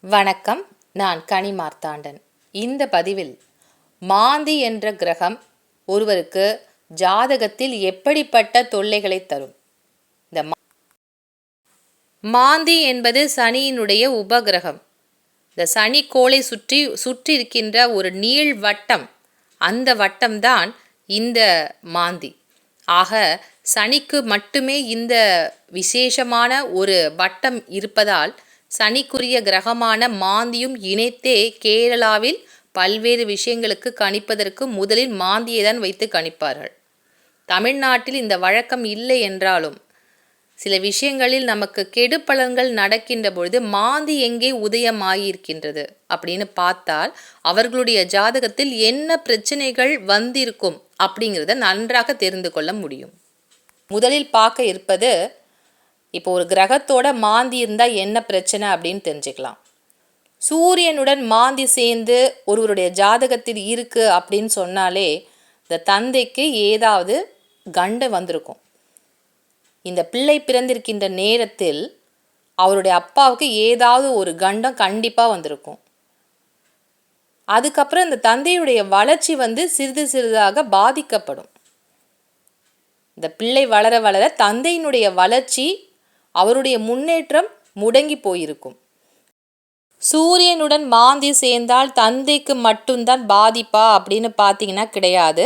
வணக்கம் நான் கனி மார்த்தாண்டன். இந்த பதிவில் மாந்தி என்ற கிரகம் ஒருவருக்கு ஜாதகத்தில் எப்படிப்பட்ட தொல்லைகளை தரும்? இந்த மா- மாந்தி என்பது சனியினுடைய உபகிரகம். இந்த சனி கோளை சுற்றி சுற்றி இருக்கின்ற ஒரு நீள் வட்டம். அந்த வட்டம்தான் இந்த மாந்தி. ஆக சனிக்கு மட்டுமே இந்த விசேஷமான ஒரு வட்டம் இருப்பதால் சனிக்குரிய கிரகமான மாந்தியும் இணைத்தே கேரளாவில் பல்வேறு விஷயங்களுக்கு கணிப்பதற்கு முதலில் மாந்தியை தான் வைத்து கணிப்பார்கள். தமிழ்நாட்டில் இந்த வழக்கம் இல்லை என்றாலும் சில விஷயங்களில் நமக்கு கெடுப்பலன்கள் நடக்கின்ற பொழுது மாந்தி எங்கே உதயமாகியிருக்கின்றது அப்படின்னு பார்த்தால் அவர்களுடைய ஜாதகத்தில் என்ன பிரச்சனைகள் வந்திருக்கும் அப்படிங்கிறத நன்றாக தெரிந்து கொள்ள முடியும். முதலில் பார்க்க இருப்பது இப்போ ஒரு கிரகத்தோட மாந்தி இருந்தால் என்ன பிரச்சனை அப்படின்னு தெரிஞ்சுக்கலாம். சூரியனுடன் மாந்தி சேர்ந்து ஒருவருடைய ஜாதகத்தில் இருக்கு அப்படின்னு சொன்னாலே இந்த தந்தைக்கு ஏதாவது கண்டம் வந்திருக்கும். இந்த பிள்ளை பிறந்திருக்கின்ற நேரத்தில் அவருடைய அப்பாவுக்கு ஏதாவது ஒரு கண்டம் கண்டிப்பாக வந்திருக்கும். அதுக்கப்புறம் இந்த தந்தையுடைய வளர்ச்சி வந்து சிறிது சிறிதாக பாதிக்கப்படும். இந்த பிள்ளை வளர வளர தந்தையினுடைய வளர்ச்சி அவருடைய முன்னேற்றம் முடங்கி போயிருக்கும். சூரியனுடன் மாந்தி சேர்ந்தால் தந்தைக்கு மட்டும்தான் பாதிப்பா அப்படின்னு பார்த்தீங்கன்னா கிடையாது.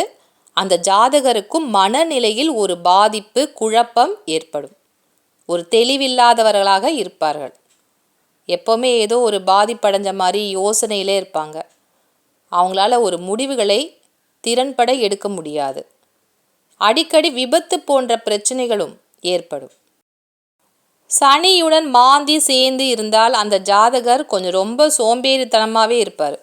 அந்த ஜாதகருக்கும் மனநிலையில் ஒரு பாதிப்பு குழப்பம் ஏற்படும். ஒரு தெளிவில்லாதவர்களாக இருப்பார்கள். எப்போவுமே ஏதோ ஒரு பாதிப்படைஞ்ச மாதிரி யோசனையிலே இருப்பாங்க. அவங்களால ஒரு முடிவுகளை திறன்பட எடுக்க முடியாது. அடிக்கடி விபத்து போன்ற பிரச்சனைகளும் ஏற்படும். சனியுடன் மாந்தி சேர்ந்து இருந்தால் அந்த ஜாதகர் கொஞ்சம் ரொம்ப சோம்பேறித்தனமாகவே இருப்பார்.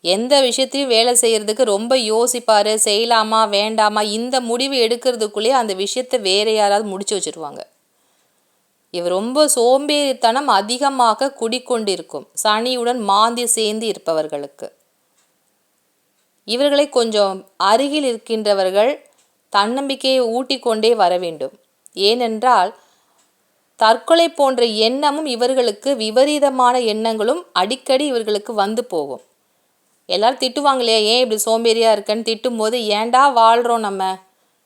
எந்த விஷயத்தையும் வேலை செய்கிறதுக்கு ரொம்ப யோசிப்பார். செய்யலாமா வேண்டாமா இந்த முடிவு எடுக்கிறதுக்குள்ளேயே அந்த விஷயத்தை வேற யாராவது முடிச்சு வச்சுருவாங்க. இவர் ரொம்ப சோம்பேறித்தனம் அதிகமாக குடிக்கொண்டிருக்கும். சனியுடன் மாந்தி சேர்ந்து இருப்பவர்களுக்கு. இவர்களை கொஞ்சம் அருகில் இருக்கின்றவர்கள் தன்னம்பிக்கையை ஊட்டிக்கொண்டே வர வேண்டும். ஏனென்றால் தற்கொலை போன்ற எண்ணமும் இவர்களுக்கு விபரீதமான எண்ணங்களும் அடிக்கடி இவர்களுக்கு வந்து போகும். எல்லாரும் திட்டுவாங்க இல்லையா ஏன் இப்படி சோம்பேறியாக இருக்கன்னு? திட்டும்போது ஏன்டா வாழ்கிறோம் நம்ம?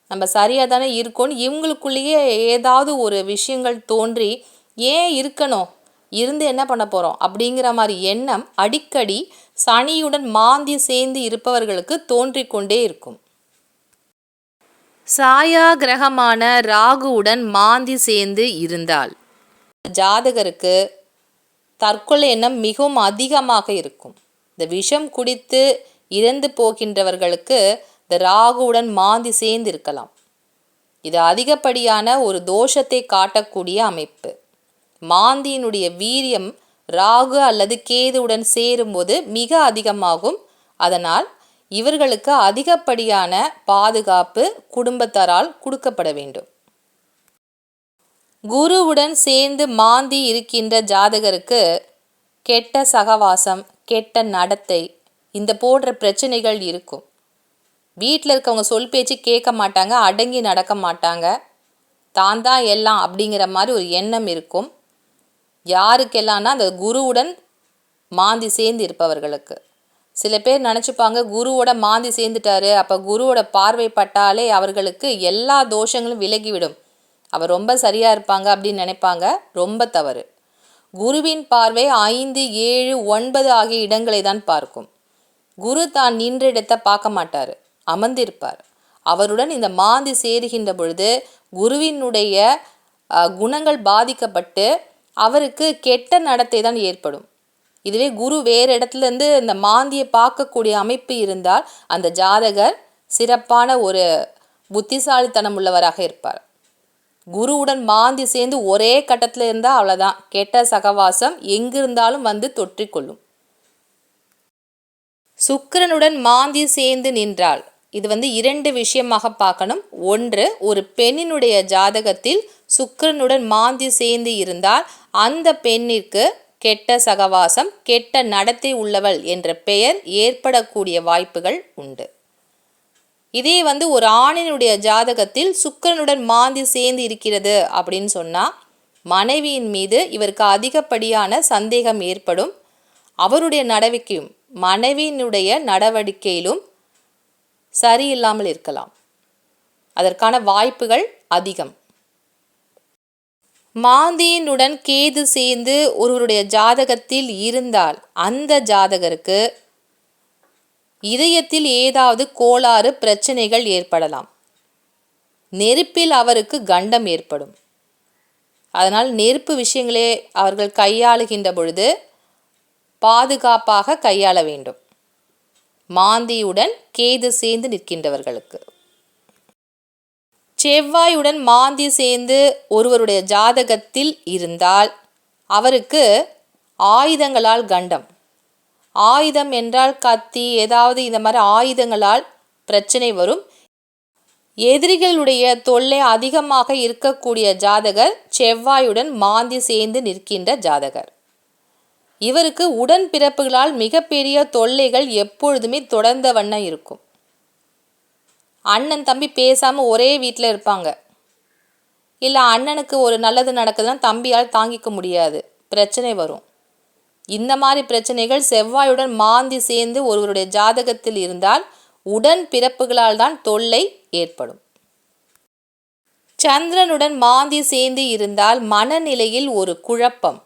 நம்ம சரியாக தானே இருக்கோன்னு இவங்களுக்குள்ளேயே ஏதாவது ஒரு விஷயங்கள் தோன்றி ஏன் இருக்கணும்? இருந்து என்ன பண்ண போகிறோம் அப்படிங்கிற மாதிரி எண்ணம் அடிக்கடி சனியுடன் மாந்தி சேர்ந்து இருப்பவர்களுக்கு தோன்றிக்கொண்டே இருக்கும். சாயா கிரகமான ராகுவுடன் மாந்தி சேர்ந்து இருந்தால் ஜாதகருக்கு தற்கொலை எண்ணம் மிகவும் அதிகமாக இருக்கும். இந்த விஷம் குடித்து இறந்து போகின்றவர்களுக்கு இந்த ராகுவுடன் மாந்தி சேர்ந்து இருக்கலாம் இது அதிகப்படியான ஒரு தோஷத்தை காட்டக்கூடிய அமைப்பு. மாந்தியினுடைய வீரியம் ராகு அல்லது கேதுவுடன் சேரும்போது மிக அதிகமாகும். அதனால் இவர்களுக்கு அதிகப்படியான பாதுகாப்பு குடும்பத்தாரால் கொடுக்கப்பட வேண்டும். குருவுடன் சேர்ந்து மாந்தி இருக்கின்ற ஜாதகருக்கு கெட்ட சகவாசம் கெட்ட நடத்தை இந்த போன்ற பிரச்சனைகள் இருக்கும். வீட்டில் இருக்கவங்க சொல் பேச்சு கேட்க மாட்டாங்க அடங்கி நடக்க மாட்டாங்க. தான் தான் எல்லாம் அப்படிங்கிற மாதிரி ஒரு எண்ணம் இருக்கும். யாருக்கெல்லாம்னா அந்த குருவுடன் மாந்தி சேர்ந்து இருப்பவர்களுக்கு. சில பேர் நினச்சிப்பாங்க குருவோட மாந்தி சேர்ந்துட்டாரு. அப்போ குருவோட பார்வை பட்டாலே அவர்களுக்கு எல்லா தோஷங்களும் விலகிவிடும். அவர் ரொம்ப சரியாக இருப்பாங்க அப்படின்னு நினைப்பாங்க. ரொம்ப தவறு. குருவின் பார்வை ஐந்து ஏழு ஒன்பது ஆகிய இடங்களை தான் பார்க்கும். குரு தான் நின்ற இடத்தை பார்க்க மாட்டார். அமர்ந்திருப்பார். அவருடன் இந்த மாந்தி சேருகின்ற பொழுது குருவினுடைய குணங்கள் பாதிக்கப்பட்டு அவருக்கு கெட்ட நடத்தை தான் ஏற்படும். இதுவே குரு வேறு இடத்துலேருந்து இந்த மாந்தியை பார்க்கக்கூடிய அமைப்பு இருந்தால் அந்த ஜாதகர் சிறப்பான ஒரு புத்திசாலித்தனம் உள்ளவராக இருப்பார். குருவுடன் மாந்தி சேர்ந்து ஒரே கட்டத்தில் இருந்தால் அவ்வளோதான் கெட்ட சகவாசம் எங்கிருந்தாலும் வந்து தொற்றிக்கொள்ளும். சுக்கரனுடன் மாந்தி சேர்ந்து நின்றால் இது வந்து இரண்டு விஷயமாக பார்க்கணும். ஒன்று ஒரு பெண்ணினுடைய ஜாதகத்தில் சுக்கரனுடன் மாந்தி சேர்ந்து இருந்தால் அந்த பெண்ணிற்கு கெட்ட சகவாசம் கெட்ட நடத்தை உள்ளவள் என்ற பெயர் ஏற்படக்கூடிய வாய்ப்புகள் உண்டு. இதே வந்து ஒரு ஆணினுடைய ஜாதகத்தில் சுக்கிரனுடன் மாந்தி சேர்ந்து இருக்கிறது அப்படின்னு சொன்னால் மனைவியின் மீது இவருக்கு அதிகப்படியான சந்தேகம் ஏற்படும். அவருடைய நடவடிக்கையும் மனைவியினுடைய நடவடிக்கையிலும் சரியில்லாமல் இருக்கலாம். அதற்கான வாய்ப்புகள் அதிகம். மாந்தியினுடன் கேது சேர்ந்து ஒருவருடைய ஜாதகத்தில் இருந்தால் அந்த ஜாதகருக்கு இதயத்தில் ஏதாவது கோளாறு பிரச்சனைகள் ஏற்படலாம். நெருப்பில் அவருக்கு கண்டம் ஏற்படும். அதனால் நெருப்பு விஷயங்களே அவர்கள் கையாளுகின்ற பொழுது பாதுகாப்பாக கையாள வேண்டும். மாந்தியுடன் கேது சேர்ந்து நிற்கின்றவர்களுக்கு. செவ்வாயுடன் மாந்தி சேர்ந்து ஒருவருடைய ஜாதகத்தில் இருந்தால் அவருக்கு ஆயுதங்களால் கண்டம். ஆயுதம் என்றால் கத்தி ஏதாவது இந்த மாதிரி ஆயுதங்களால் பிரச்சனை வரும். எதிரிகளுடைய தொல்லை அதிகமாக இருக்கக்கூடிய ஜாதகர் செவ்வாயுடன் மாந்தி சேர்ந்து நிற்கின்ற ஜாதகர். இவருக்கு உடன் பிறப்புகளால் மிகப்பெரிய தொல்லைகள் எப்பொழுதுமே தொடர்ந்த வண்ணம் இருக்கும். அண்ணன் தம்பி பேசாமல் ஒரே வீட்டில் இருப்பாங்க. இல்லை அண்ணனுக்கு ஒரு நல்லது நடக்குதுன்னா தம்பியால் தாங்கிக்க முடியாது. பிரச்சனை வரும். இந்த மாதிரி பிரச்சனைகள் செவ்வாயுடன் மாந்தி சேர்ந்து ஒருவருடைய ஜாதகத்தில் இருந்தால் உடன் பிறப்புகளால் தான் தொல்லை ஏற்படும். சந்திரனுடன் மாந்தி சேர்ந்து இருந்தால் மனநிலையில் ஒரு குழப்பம்.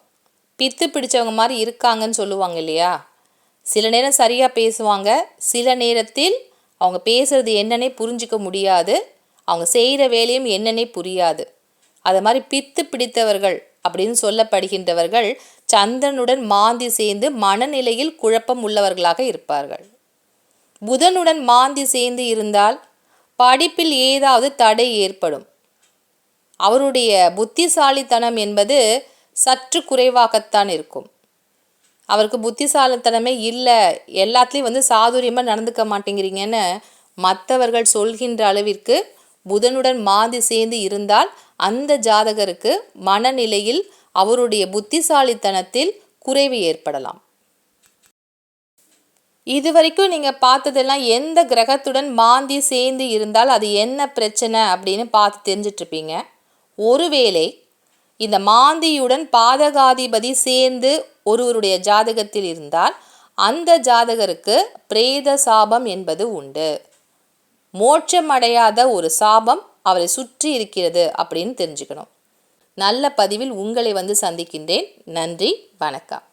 பித்து பிடிச்சவங்க மாதிரி இருக்காங்கன்னு சொல்லுவாங்க இல்லையா? சில நேரம் சரியாக பேசுவாங்க. சில நேரத்தில் அவங்க பேசுகிறது என்னன்னே புரிஞ்சிக்க முடியாது. அவங்க செய்கிற வேலையும் என்னன்னே புரியாது. அது மாதிரி பித்து பிடித்தவர்கள் அப்படின்னு சொல்லப்படுகின்றவர்கள் சந்திரனுடன் மாந்தி சேர்ந்து மனநிலையில் குழப்பம் உள்ளவர்களாக இருப்பார்கள். புதனுடன் மாந்தி சேர்ந்து இருந்தால் படிப்பில் ஏதாவது தடை ஏற்படும். அவருடைய புத்திசாலித்தனம் என்பது சற்று குறைவாகத்தான் இருக்கும். அவருக்கு புத்திசாலித்தனமே இல்லை. எல்லாத்துலேயும் வந்து சாதுரியமாக நடந்துக்க மாட்டேங்கிறீங்கன்னு மற்றவர்கள் சொல்கின்ற அளவிற்கு புதனுடன் மாந்தி சேர்ந்து இருந்தால் அந்த ஜாதகருக்கு மனநிலையில் அவருடைய புத்திசாலித்தனத்தில் குறைவு ஏற்படலாம். இது வரைக்கும் நீங்கள் பார்த்ததெல்லாம் எந்த கிரகத்துடன் மாந்தி சேர்ந்து இருந்தால் அது என்ன பிரச்சனை அப்படின்னு பார்த்து தெரிஞ்சிட்ருப்பீங்க. ஒருவேளை இந்த மாந்தியுடன் பாதகாதிபதி சேர்ந்து ஒருவருடைய ஜாதகத்தில் இருந்தால் அந்த ஜாதகருக்கு பிரேத சாபம் என்பது உண்டு. மோட்சமடையாத ஒரு சாபம் அவரை சுற்றி இருக்கிறது அப்படின்னு தெரிஞ்சுக்கணும். நல்ல பதிவில் உங்களை வந்து சந்திக்கின்றேன். நன்றி வணக்கம்.